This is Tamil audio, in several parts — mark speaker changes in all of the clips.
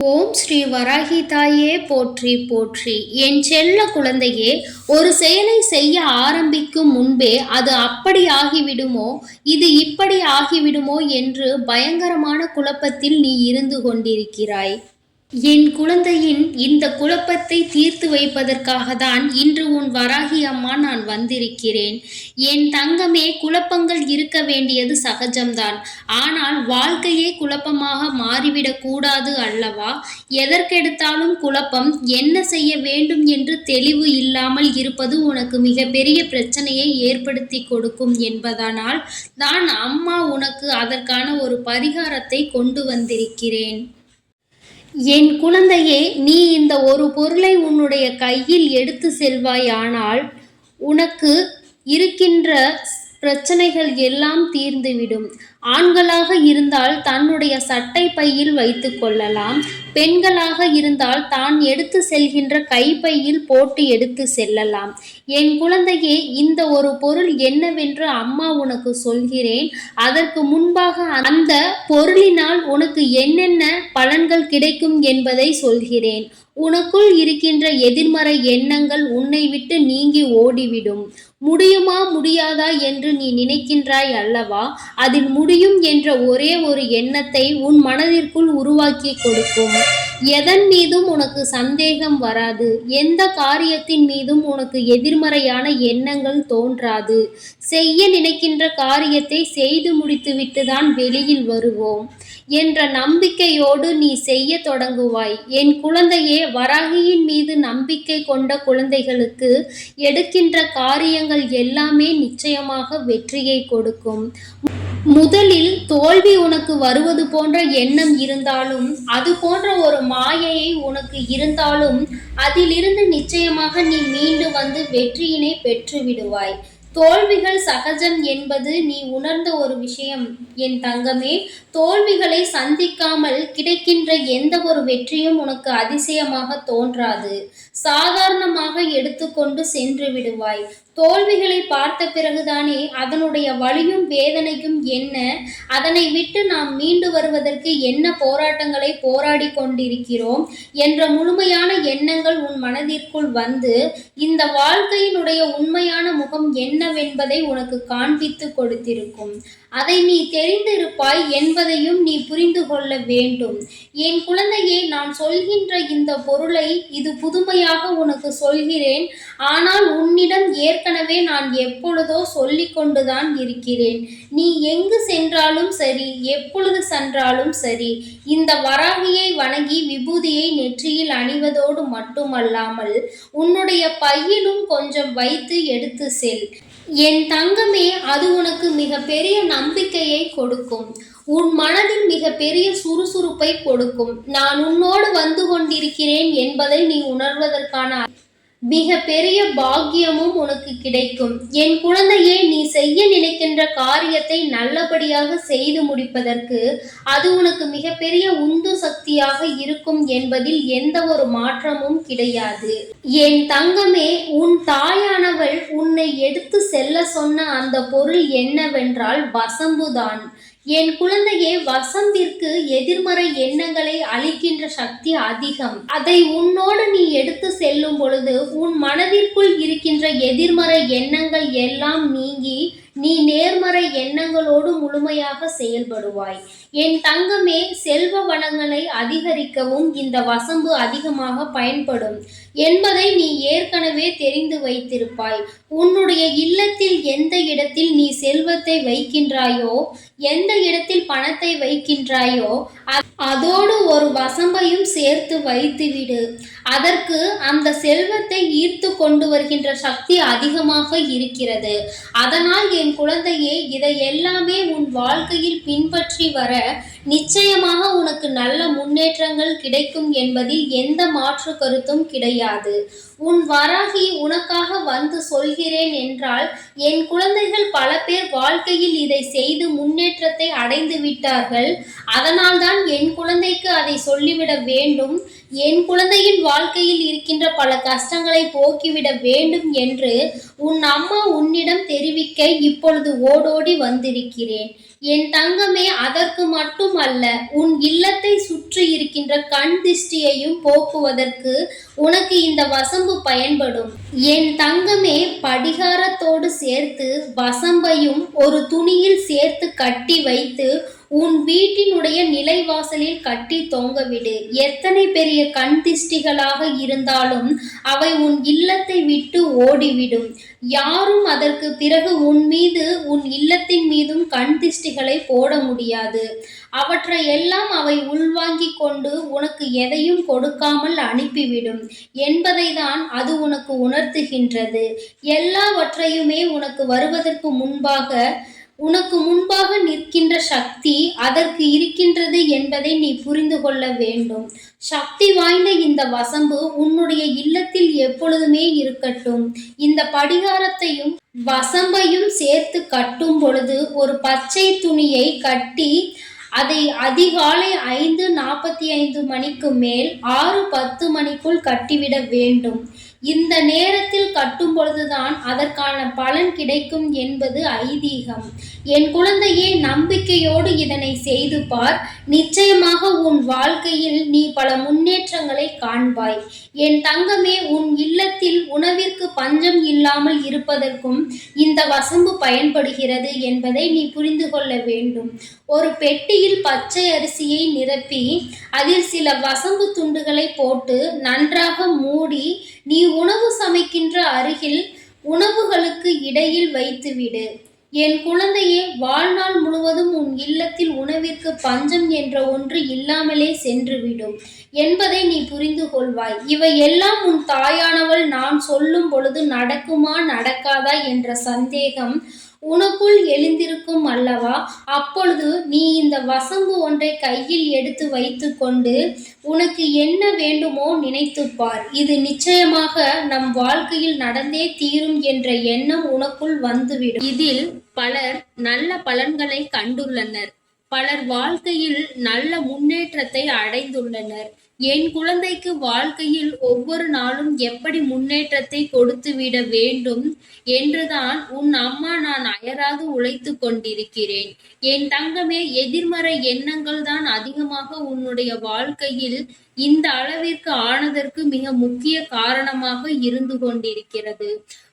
Speaker 1: ஓம் ஸ்ரீ வராகி தாயே போற்றி போற்றி. என் செல்ல குழந்தையே ஒரு செயலை செய்ய ஆரம்பிக்கும் முன்பே அது அப்படி ஆகிவிடுமோ? இது இப்படி ஆகிவிடுமோ என்று பயங்கரமான குழப்பத்தில் நீ இருந்து கொண்டிருக்கிறாய். என் குழந்தையின் இந்த குழப்பத்தை தீர்த்து வைப்பதற்காக தான் இன்று உன் வராகி அம்மா நான் வந்திருக்கிறேன். என் தங்கமே குழப்பங்கள் இருக்க வேண்டியது சகஜம்தான். ஆனால் வாழ்க்கையே குழப்பமாக மாறிவிடக் கூடாது அல்லவா? எதற்கெடுத்தாலும் குழப்பம் என்ன செய்ய வேண்டும் என்று தெளிவு இல்லாமல் இருப்பது உனக்கு மிகப்பெரிய பிரச்சனையை ஏற்படுத்தி கொடுக்கும் என்பதனால் தான் அம்மா உனக்கு அதற்கான ஒரு பரிகாரத்தை கொண்டு வந்திருக்கிறேன். என் குழந்தையே நீ இந்த ஒரு பொருளை உன்னுடைய கையில் எடுத்து செல்வாயானால் உனக்கு இருக்கின்ற பிரச்சனைகள் எல்லாம் தீர்ந்துவிடும். ஆண்களாக இருந்தால் தன்னுடைய சட்டை பையில் வைத்து கொள்ளலாம். பெண்களாக இருந்தால் தான் எடுத்து செல்கின்ற கைப்பையில் போட்டு எடுத்து செல்லலாம். என் குழந்தையே இந்த ஒரு பொருள் என்னவென்று அம்மா உனக்கு சொல்கிறேன். அதற்கு முன்பாக அந்த பொருளினால் உனக்கு என்னென்ன பலன்கள் கிடைக்கும் என்பதை சொல்கிறேன். உனக்குள் இருக்கின்ற எதிர்மறை எண்ணங்கள் உன்னை விட்டு நீங்கி ஓடிவிடும். முடியுமா முடியாதா என்று நீ நினைக்கின்றாய் அல்லவா? அதில் முடியும் என்ற ஒரே ஒரு எண்ணத்தை உன் மனதிற்குள் உருவாக்கி கொடுக்கும். எதன் மீதும் உனக்கு சந்தேகம் வராது. எந்த காரியத்தின் மீதும் உனக்கு எதிர்மறையான எண்ணங்கள் தோன்றாது. செய்ய நினைக்கின்ற காரியத்தை செய்து முடித்துவிட்டு தான் வெளியில் வருவோம். என்ற நம்பிக்கையோடு நீ செய்ய தொடங்குவாய். என் குழந்தையே வராகியின் மீது நம்பிக்கை கொண்ட குழந்தைகளுக்கு எடுக்கின்ற காரியங்கள் எல்லாமே நிச்சயமாக வெற்றியை கொடுக்கும். முதலில் தோல்வி உனக்கு வருவது போன்ற எண்ணம் இருந்தாலும் அது போன்ற ஒரு மாயையை உனக்கு இருந்தாலும் அதிலிருந்து நிச்சயமாக நீ மீண்டு வந்து வெற்றியினை பெற்று விடுவாய் தோல்விகள் சகஜம் என்பது நீ உணர்ந்த ஒரு விஷயம். என் தங்கமே தோல்விகளை சந்திக்காமல் கிடைக்கின்ற எந்த ஒரு வெற்றியும் உனக்கு அதிசயமாக தோன்றாது. சாதாரணமாக எடுத்துக்கொண்டு சென்று விடுவாய். தோல்விகளை பார்த்த பிறகுதானே அதனுடைய வலியும் வேதனையும் என்ன? அதனை விட்டு நாம் மீண்டு வருவதற்கு என்ன போராட்டங்களை போராடி கொண்டிருக்கிறோம்? என்ற முழுமையான எண்ணங்கள் உன் மனதிற்குள் வந்து இந்த வாழ்க்கையினுடைய உண்மையான முகம் என்னவென்பதை உனக்கு காண்பித்து கொடுத்திருக்கும். அதை நீ தெரிந்திருப்பாய் என்பதையும் நீ புரிந்து கொள்ள வேண்டும். என் குழந்தையே நான் சொல்கின்ற இந்த பொருளை இது புதுமையாக உனக்கு சொல்கிறேன். ஆனால் உன்னிடம் ஏற்கனவே நான் எப்பொழுதோ சொல்லிக் கொண்டுதான் இருக்கிறேன். நீ எங்கு சென்றாலும் சரி எப்பொழுது சென்றாலும் சரி இந்த வராகியை வணங்கி விபூதியை நெற்றியில் அணிவதோடு மட்டுமல்லாமல் உன்னுடைய பையிலும் கொஞ்சம் வைத்து எடுத்து செல். என் தங்கமே அது உனக்கு மிக பெரிய நம்பிக்கையை கொடுக்கும். உன் மனதில் மிக பெரிய சுறுசுறுப்பை கொடுக்கும். நான் உன்னோடு வந்து கொண்டிருக்கிறேன் என்பதை நீ உணர்வதற்கான மிக பெரிய பாக்கியமும் உனக்கு கிடைக்கும். என் குழந்தையே நீ செய்ய நினைக்கின்ற காரியத்தை நல்லபடியாக செய்து முடிப்பதற்கு அது உனக்கு மிகப்பெரிய உந்து சக்தியாக இருக்கும் என்பதில் எந்த ஒரு மாற்றமும் கிடையாது. என் தங்கமே உன் தாயானவள் உன்னை எடுத்து செல்ல சொன்ன அந்த பொருள் என்னவென்றால் வசம்புதான். என் குழந்தையே வசந்திற்கு எதிர்மறை எண்ணங்களை அளிக்கின்ற சக்தி அதிகம். அதை உன்னோடு நீ எடுத்து செல்லும் பொழுது உன் மனதிற்குள் இருக்கின்ற எதிர்மறை எண்ணங்கள் எல்லாம் நீங்கி நீ நேர்மறை எண்ணங்களோடு முழுமையாக செயல்படுவாய். என் தங்கமே செல்வ வளங்களை அதிகரிக்கவும் இந்த வசம்பு அதிகமாக பயன்படும். என்பதை நீ ஏற்கனவே தெரிந்து வைத்திருப்பாய். உன்னுடைய இல்லத்தில் எந்த இடத்தில் நீ செல்வத்தை வைக்கின்றாயோ எந்த இடத்தில் பணத்தை வைக்கின்றாயோ அதோடு ஒரு வசம்பையும் சேர்த்து வைத்துவிடு. அதற்கு அந்த செல்வத்தை ஈர்த்து கொண்டு வருகின்ற சக்தி அதிகமாக இருக்கிறது. அதனால் என் குழந்தையே இதை எல்லாமே உன் வாழ்க்கையில் பின்பற்றி வர நிச்சயமாக உனக்கு நல்ல முன்னேற்றங்கள் கிடைக்கும் என்பதில் எந்த மாற்று கருத்தும் கிடையாது. உன் வராகி உனக்காக வந்து சொல்கிறேன் என்றால் என் குழந்தைகள் பல பேர் வாழ்க்கையில் இதை செய்து முன்னேற்றத்தை அடைந்து விட்டார்கள் அதனால்தான் என் குழந்தைக்கு அதை சொல்லிவிட வேண்டும். என் குழந்தையின் வாழ்க்கையில் இருக்கின்ற பல கஷ்டங்களை போக்கிவிட வேண்டும் என்று உன் அம்மா உன்னிடம் தெரிவிக்க இப்பொழுது ஓடோடி வந்திருக்கிறேன். என் தங்கமே அதற்கு மட்டும் அல்ல உன் இல்லத்தை சுற்றி இருக்கின்ற கண் திஷ்டியையும் போக்குவதற்கு உனக்கு இந்த வசம்பு பயன்படும். என் தங்கமே படிகாரத்தோடு சேர்த்து வசம்பையும் ஒரு துணியில் சேர்த்து கட்டி வைத்து உன் வீட்டினுடைய நிலைவாசலில் கட்டி தொங்கவிடு. எத்தனை பெரிய கண் திஷ்டிகளாக இருந்தாலும் அவை உன் இல்லத்தை விட்டு ஓடிவிடும். யாரும் அதற்கு பிறகு உன் மீது உன் இல்லத்தின் மீதும் கண் திஷ்டிகளை போட முடியாது. அவற்றை எல்லாம் அவை உள்வாங்கிக் கொண்டு உனக்கு எதையும் கொடுக்காமல் அனுப்பிவிடும். என்பதை தான் அது உனக்கு உணர்த்துகின்றது. எல்லாவற்றையுமே உனக்கு வருவதற்கு முன்பாக உனக்கு முன்பாக நிற்கின்ற சக்தி அதற்கு இருக்கின்றது என்பதை நீ புரிந்து கொள்ள வேண்டும். சக்தி வாய்ந்த இந்த வசம்பு உன்னுடைய இல்லத்தில் எப்பொழுதுமே இருக்கட்டும். இந்த படிகாரத்தையும் வசம்பையும் சேர்த்து கட்டும் பொழுது ஒரு பச்சை துணியை கட்டி அதை அதிகாலை ஐந்து நாற்பத்தி ஐந்து மணிக்கு மேல் ஆறு பத்து மணிக்குள் கட்டிவிட வேண்டும். இந்த நேரத்தில் கட்டும் பொழுதுதான் அதற்கான பலன் கிடைக்கும் என்பது ஐதீகம். என் குழந்தையே நம்பிக்கையோடு இதனை செய்து பார். நிச்சயமாக உன் வாழ்க்கையில் நீ பல முன்னேற்றங்களை காண்பாய். என் தங்கமே உன் இல்லத்தில் உணவிற்கு பஞ்சம் இல்லாமல் இருப்பதற்கும் இந்த வசம்பு பயன்படுகிறது என்பதை நீ புரிந்து கொள்ள வேண்டும். ஒரு பெட்டியில் பச்சை அரிசியை நிரப்பி அதில் சில வசம்பு துண்டுகளை போட்டு நன்றாக மூடி நீ உணவு சமைக்கின்ற அருகில் உணவுகளுக்கு இடையில் வைத்துவிடு. என் குழந்தையே வாழ்நாள் முழுவதும் உன் இல்லத்தில் உணவிற்கு பஞ்சம் என்ற ஒன்று இல்லாமலே சென்றுவிடும் என்பதை நீ புரிந்து கொள்வாய். இவை எல்லாம் உன் தாயானவள் நான் சொல்லும் பொழுது நடக்குமா நடக்காதா என்ற சந்தேகம் உனக்குள் எழுந்திருக்கும் அல்லவா? அப்பொழுது நீ இந்த வசம்பு ஒன்றை கையில் எடுத்து வைத்துக்கொண்டு உனக்கு என்ன வேண்டுமோ நினைத்துப்பார் இது நிச்சயமாக நம் வாழ்க்கையில் நடந்தே தீரும் என்ற எண்ணம் உனக்குள் வந்துவிடும். இதில் பலர் நல்ல பலன்களை கண்டுள்ளனர். பலர் வாழ்க்கையில் நல்ல முன்னேற்றத்தை அடைந்துள்ளனர். என் குழந்தைக்கு வாழ்க்கையில் ஒவ்வொரு நாளும் எப்படி முன்னேற்றத்தை கொடுத்துவிட வேண்டும் என்றுதான் உன் அம்மா நான் அயராது உழைத்து கொண்டிருக்கிறேன். என் தங்கமே எதிர்மறை எண்ணங்கள் தான் அதிகமாக உன்னுடைய வாழ்க்கையில் இந்த அளவிற்கு ஆனதற்கு மிக முக்கிய காரணமாக இருந்து கொண்டிருக்கிறது.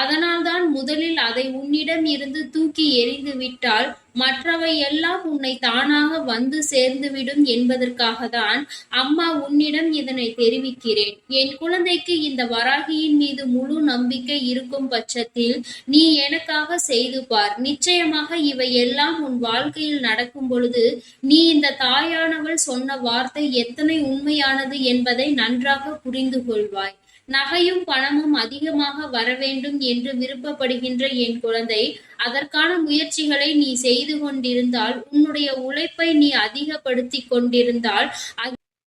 Speaker 1: அதனால்தான் முதலில் அதை உன்னிடம் இருந்து தூக்கி எறிந்து விட்டால் மற்றவை எல்லாம் உன்னை தானாக வந்து சேர்ந்துவிடும் என்பதற்காக தான் அம்மா உன்னிடம் இதனை தெரிவிக்கிறேன். என் குழந்தைக்கு இந்த வராகியின் மீது முழு நம்பிக்கை இருக்கும் பட்சத்தில் நீ எனக்காக செய்து பார். நிச்சயமாக இவை எல்லாம் உன் வாழ்க்கையில் நடக்கும் பொழுது நீ இந்த தாயானவள் சொன்ன வார்த்தை எத்தனை உண்மையானது என்பதை நன்றாக புரிந்து கொள்வாய். நகையும் பணமும் அதிகமாக வர வேண்டும் என்று விருப்பப்படுகின்ற என் குழந்தை அதற்கான முயற்சிகளை நீ செய்து கொண்டிருந்தால் உன்னுடைய உழைப்பை நீ அதிகப்படுத்தி கொண்டிருந்தால்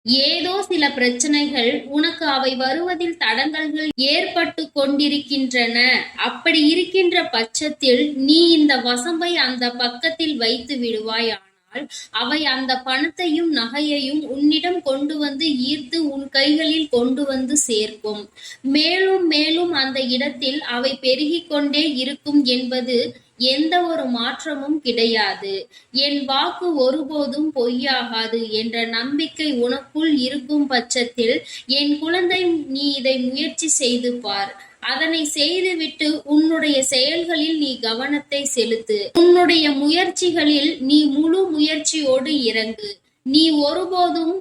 Speaker 1: ஏதோ சில பிரச்சனைகள் உனக்கு அவை வருவதில் தடங்கல்கள் ஏற்பட்டு கொண்டிருக்கின்றன. அப்படி இருக்கின்ற பட்சத்தில் நீ இந்த வசம்பை அந்த பக்கத்தில் வைத்து விடுவாய் அவை அந்த பணத்தையும் நகையையும் உன்னிடம் கொண்டு வந்து ஈர்த்து உன் கைகளில் கொண்டு வந்து சேர்க்கும். மேலும் மேலும் அந்த இடத்தில் அவை பெருகிக் கொண்டே இருக்கும் என்பது எந்த ஒரு மாற்றமும் கிடையாது. என் வாக்கு ஒருபோதும் பொய்யாகாது என்ற நம்பிக்கை உனக்குள் இருக்கும் பட்சத்தில் என் குழந்தை நீ இதை முயற்சி செய்து பார். அதனை செய்துவிட்டு உன்னுடைய செயல்களில் நீ கவனத்தை செலுத்து. உன்னுடைய முயற்சிகளில் நீ முழு முயற்சியோடு இறங்கு. நீ ஒருபோதும்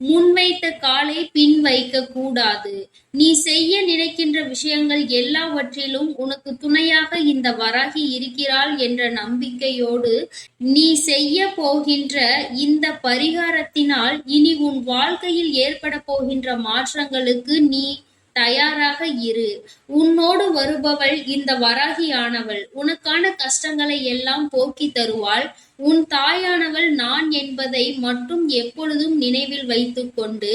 Speaker 1: முன்வைத்த காலை பின் வைக்க கூடாது. நீ செய்ய நினைக்கின்ற விஷயங்கள் எல்லாவற்றிலும் உனக்கு துணையாக இந்த வராகி இருக்கிறாள் என்ற நம்பிக்கையோடு நீ செய்ய போகின்ற இந்த பரிகாரத்தினால் இனி உன் வாழ்க்கையில் ஏற்பட போகின்ற மாற்றங்களுக்கு நீ தயாராக இரு. உன்னோடு வருபவள் இந்த வராகியானவள். உனக்கான கஷ்டங்களை எல்லாம் போக்கி தருவாள். உன் தாயானவள் நான் என்பதை மட்டும் எப்பொழுதும் நினைவில் வைத்துக்கொண்டு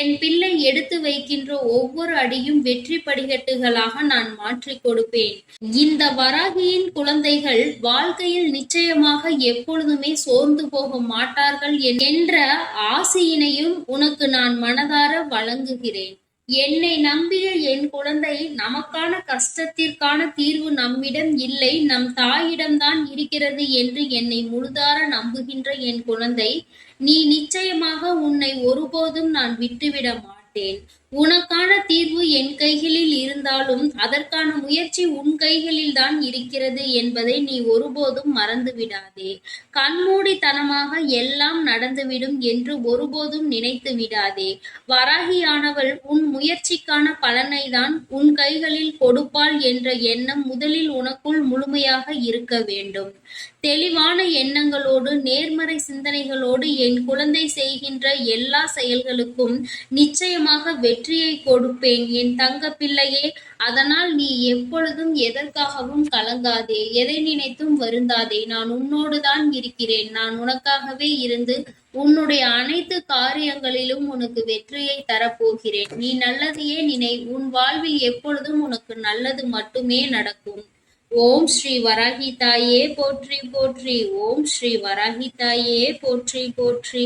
Speaker 1: என் பிள்ளை எடுத்து வைக்கின்ற ஒவ்வொரு அடியும் வெற்றி படிகட்டுகளாக நான் மாற்றி கொடுப்பேன். இந்த வராகியின் குழந்தைகள் வாழ்க்கையில் நிச்சயமாக எப்பொழுதுமே சோர்ந்து போக மாட்டார்கள் என்ற ஆசையினையும் உனக்கு நான் மனதார வழங்குகிறேன். என்னை நம்பிய என் குழந்தை நமக்கான கஷ்டத்திற்கான தீர்வு நம்மிடம் இல்லை. நம் தாயிடம்தான் இருக்கிறது என்று என்னை முழுதார நம்புகின்ற என் குழந்தை நீ நிச்சயமாக உன்னை ஒருபோதும் நான் விட்டுவிட மாட்டேன். உனக்கான தீர்வு என் கைகளில் இருந்தாலும் அதற்கான முயற்சி உன் கைகளில் தான் இருக்கிறது என்பதை நீ ஒருபோதும் மறந்து விடாதே கண்மூடித்தனமாக எல்லாம் நடந்துவிடும் என்று ஒருபோதும் நினைத்து விடாதே வராகியானவள் உன் முயற்சிக்கான பலனை தான் உன் கைகளில் கொடுப்பாள் என்ற எண்ணம் முதலில் உனக்குள் முழுமையாக இருக்க வேண்டும். தெளிவான எண்ணங்களோடு நேர்மறை சிந்தனைகளோடு என் குழந்தை செய்கின்ற எல்லா செயல்களுக்கும் நிச்சயமாக வெற்றியை கொடுப்பேன். என் தங்க பிள்ளையே அதனால் நீ எப்பொழுதும் எதற்காகவும் கலங்காதே. எதை நினைத்தும் வருந்தாதே. நான் உன்னோடுதான் இருக்கிறேன். நான் உனக்காகவே இருந்து உன்னுடைய அனைத்து காரியங்களிலும் உனக்கு வெற்றியை தரப்போகிறேன். நீ நல்லதையே நினை. உன் வாழ்வில் எப்பொழுதும் உனக்கு நல்லது மட்டுமே நடக்கும். ஓம் ஸ்ரீ வராகி தாயே போற்றி போற்றி. ஓம் ஸ்ரீ வராகி தாயே போற்றி போற்றி.